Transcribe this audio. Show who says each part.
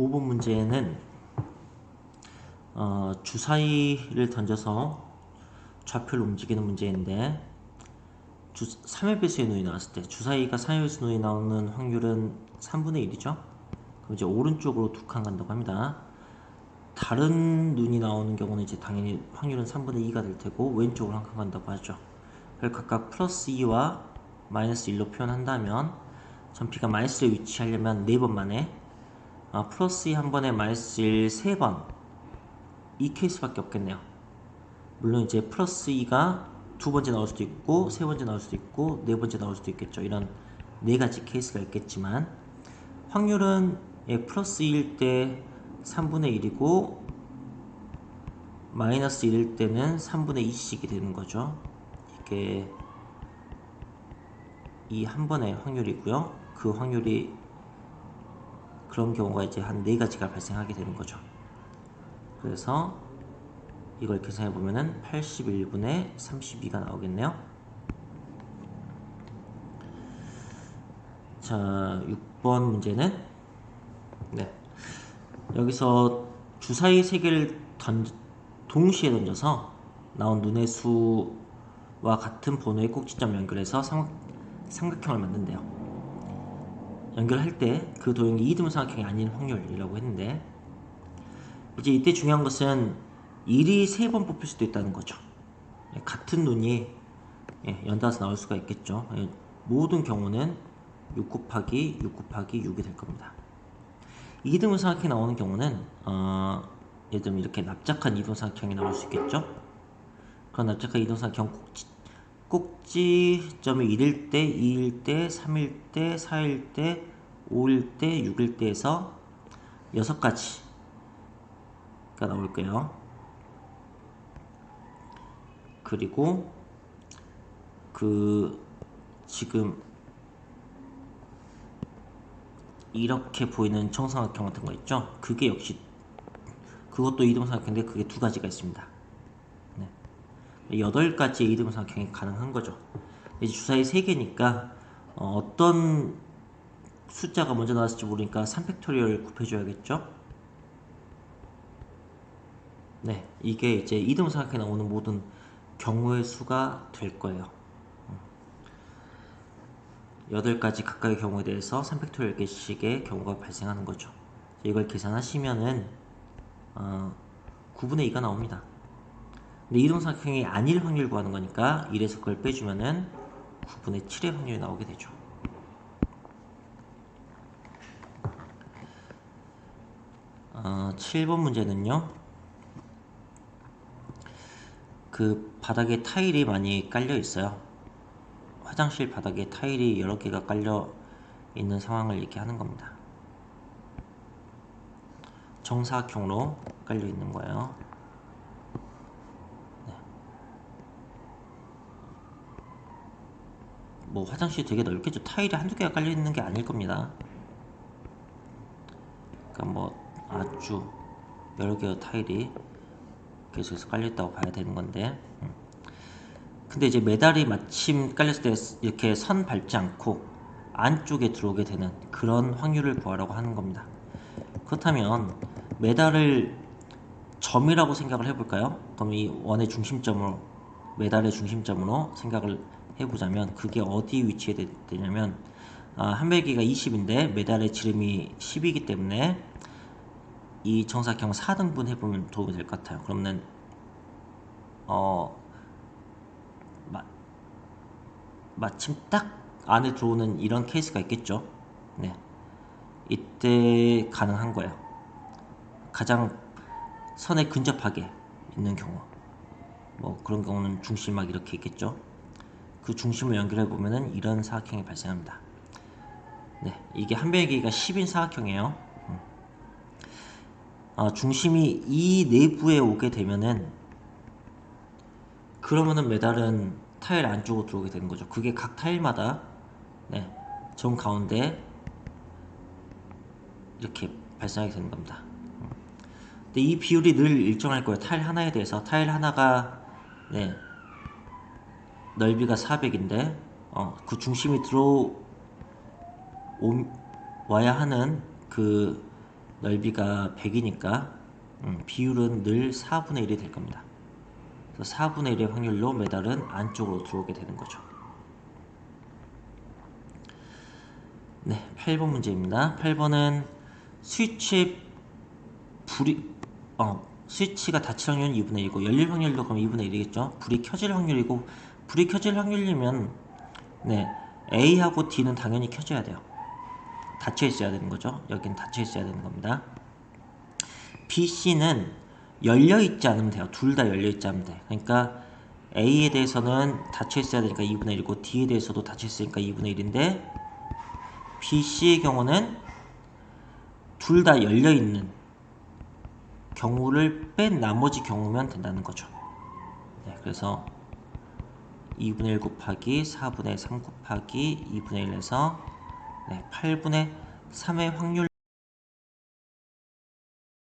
Speaker 1: 5번 문제는 어, 주사위를 던져서 좌표를 움직이는 문제인데 주, 3의 배수의 눈이 나왔을 때 주사위가 3의 배수 눈이 나오는 확률은 3분의 1이죠. 그럼 이제 오른쪽으로 두 칸 간다고 합니다. 다른 눈이 나오는 경우는 이제 당연히 확률은 3분의 2가 될 테고 왼쪽으로 한 칸 간다고 하죠. 그걸 각각 플러스 2와 마이너스 1로 표현한다면 전피가 마이너스에 위치하려면 4번 만에 아, 플러스 2 한 번에 마이너스 1 3번 이 케이스밖에 없겠네요. 물론 이제 플러스 2가 두 번째 나올 수도 있고 세 번째 나올 수도 있고 네 번째 나올 수도 있겠죠. 이런 네 가지 케이스가 있겠지만 확률은 예, 플러스 2일 때 3분의 1이고 마이너스 1일 때는 3분의 2씩이 되는 거죠. 이게 이 한 번의 확률이고요. 그 확률이 그런 경우가 이제 한 네 가지가 발생하게 되는 거죠. 그래서 이걸 계산해 보면은 81분의 32가 나오겠네요. 자, 6번 문제는 네. 여기서 주사위 세 개를 던 동시에 던져서 나온 눈의 수와 같은 번호의 꼭지점 연결해서 삼, 삼각형을 만든대요. 연결할 때 그 도형이 이등분 삼각형이 아닌 확률이라고 했는데 이제 이때 중요한 것은 1이 세번 뽑힐 수도 있다는 거죠. 예, 같은 눈이 예, 연달아서 나올 수가 있겠죠. 예, 모든 경우는 6 곱하기 6 곱하기 6이 될 겁니다. 2등분 삼각형이 나오는 경우는 어, 예를 들면 이렇게 납작한 이등분 삼각형이 나올 수 있겠죠. 그런 납작한 이등분 삼각형 꼭지, 꼭지점이 1일 때, 2일 때, 3일 때, 4일 때, 5일 때, 6일 때에서 6가지가 나올 거예요. 그리고 그 지금 이렇게 보이는 정삼각형 같은 거 있죠? 그게 역시 그것도 이등분삼각형인데 그게 두 가지가 있습니다. 네. 여덟 가지의 이등분삼각형이 가능한 거죠. 이제 주사위 세 개니까 어, 떤 숫자가 먼저 나왔을지 모르니까 3팩토리얼 곱해줘야겠죠? 네, 이게 이제 이등분삼각형에 나오는 모든 경우의 수가 될 거예요. 여덟 가지 각각의 경우에 대해서 3팩토리얼 개씩의 경우가 발생하는 거죠. 이걸 계산하시면은 어, 9분의 2가 나옵니다. 근데 이동삼각형이 아닐 확률 구하는 거니까 1에서 그걸 빼주면은 9분의 7의 확률이 나오게 되죠. 어, 7번 문제는요. 그 바닥에 타일이 많이 깔려 있어요. 화장실 바닥에 타일이 여러 개가 깔려 있는 상황을 얘기하는 겁니다. 정사각형으로 깔려 있는 거예요. 뭐 화장실 되게 넓겠죠. 타일이 한두 개가 깔려 있는 게 아닐 겁니다. 그러니까 뭐 아주 여러 개의 타일이 계속해서 깔려 있다고 봐야 되는 건데. 음. 근데 이제 메달이 마침 깔렸을 때 이렇게 선 밟지 않고 안쪽에 들어오게 되는 그런 확률을 구하라고 하는 겁니다. 그렇다면 메달을 점이라고 생각을 해볼까요? 그럼 이 원의 중심점으로 메달의 중심점으로 생각을 해보자면 그게 어디 위치에 되냐면 아, 한별기가 20인데 메달의 지름이 10이기 때문에 이 정사각형 4등분 해보면 도움이 될 것 같아요. 그러면 어 마, 마침 딱 안에 들어오는 이런 케이스가 있겠죠. 네. 이때 가능한 거예요. 가장 선에 근접하게 있는 경우. 뭐 그런 경우는 중심 막 이렇게 있겠죠. 그 중심을 연결해 보면은 이런 사각형이 발생합니다. 네, 이게 한별기가 10인 사각형이에요. 음. 아, 중심이 이 내부에 오게 되면은 그러면은 메달은 타일 안쪽으로 들어오게 되는 거죠. 그게 각 타일마다 네, 정 가운데 이렇게 발생하게 되는 겁니다. 근데 이 비율이 늘 일정할 거예요. 타일 하나에 대해서 타일 하나가 네, 넓이가 400인데 어, 그 중심이 들어와야 하는 그 넓이가 100이니까 음, 비율은 늘 4분의 1이 될 겁니다. 그래서 4분의 1의 확률로 메달은 안쪽으로 들어오게 되는 거죠. 네, 8번 문제입니다. 8번은 스위치의 불이 어, 스위치가 닫힐 확률은 2분의 1이고 열릴 확률도 그럼 2분의 1이겠죠. 불이 켜질 확률이고 불이 켜질 확률이면 네, A하고 D는 당연히 켜져야 돼요. 닫혀 있어야 되는 거죠. 여기는 닫혀 있어야 되는 겁니다. B, C는 열려 있지 않으면 돼요. 둘 다 열려 있지 않으면 돼. 그러니까 A에 대해서는 닫혀 있어야 되니까 2분의 1이고 D에 대해서도 닫혀 있으니까 2분의 1인데 B, C의 경우는 둘 다 열려 있는 경우를 뺀 나머지 경우면 된다는 거죠. 네, 그래서 2분의 1 곱하기 4분의 3 곱하기 2분의 1에서 네, 8분의 3의 확률